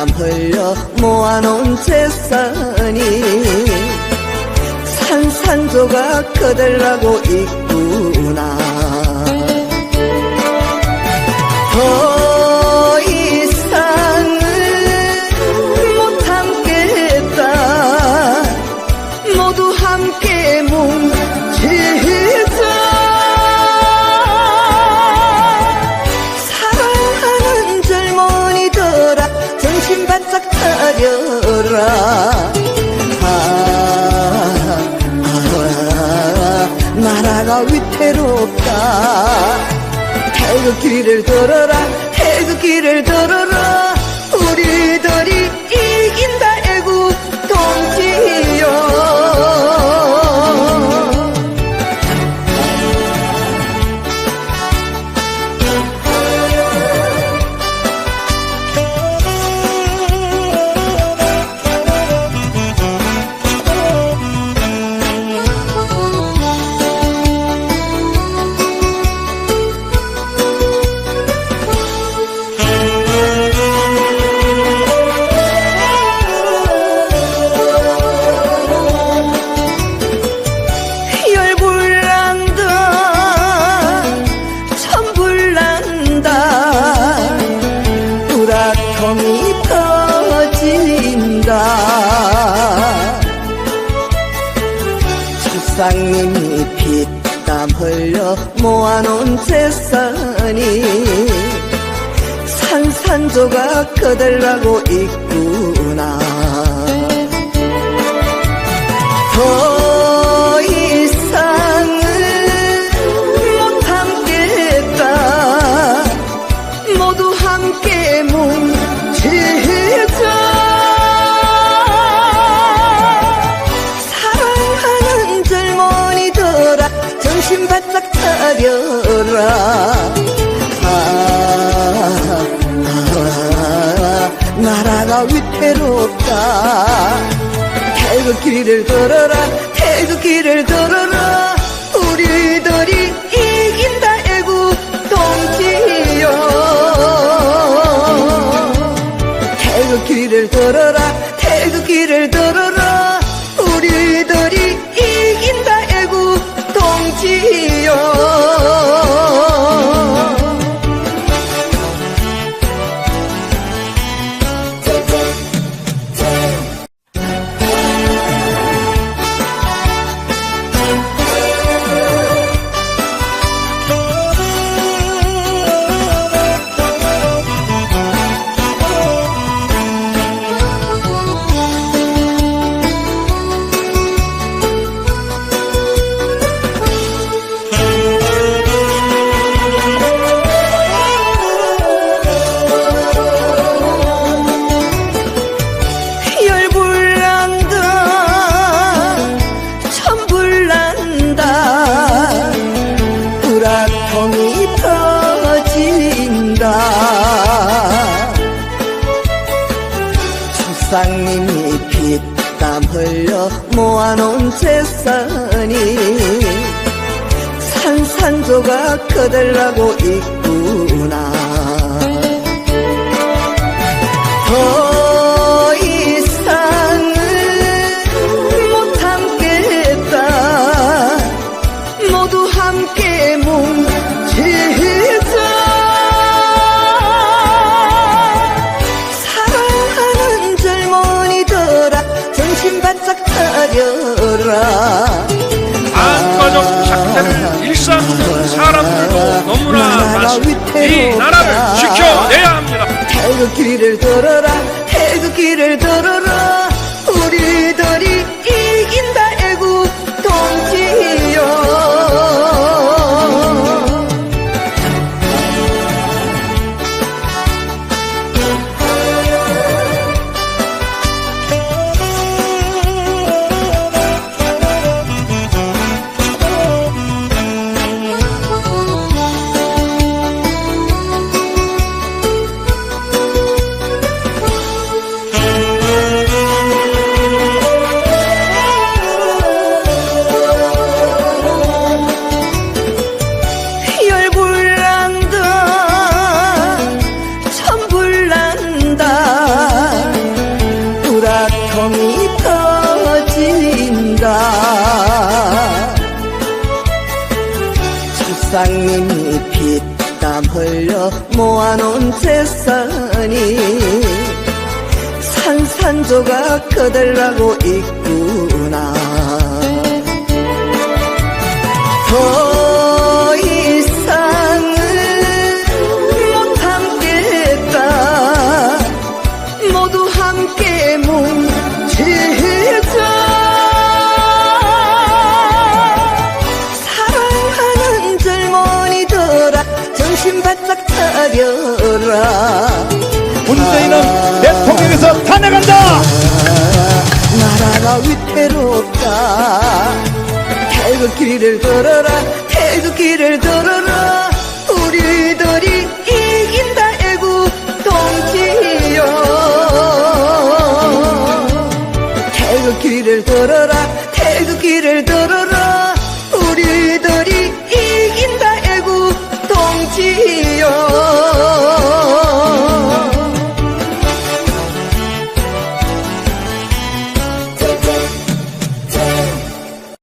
피땀 흘려 모아놓은 재산이 산산조각 그들라고 있구나 아, 아, 나라가 위태롭다. 태극기를 들어라 태극기를 들어라 산산조각 그들라고 있구나. 더 이상은 못 참겠다 모두 함께 뭉치자. 사랑하는 젊은이들아 정신 바짝 차려라 나라가 위태롭다. 태극기를 들어라 태극기를 들어라. 우리들이 이긴다 애국 동지여 태극기를 들어라 모아놓은 재산이 산산조각 그들라고 있 태극 모아놓은 재산이 산산조각 커들라고 있구나. 더 차려라. 문재인은 대통령에서 탄핵한다. 나라가 위태롭다. 들어라 태극기를 들어라. 우리들이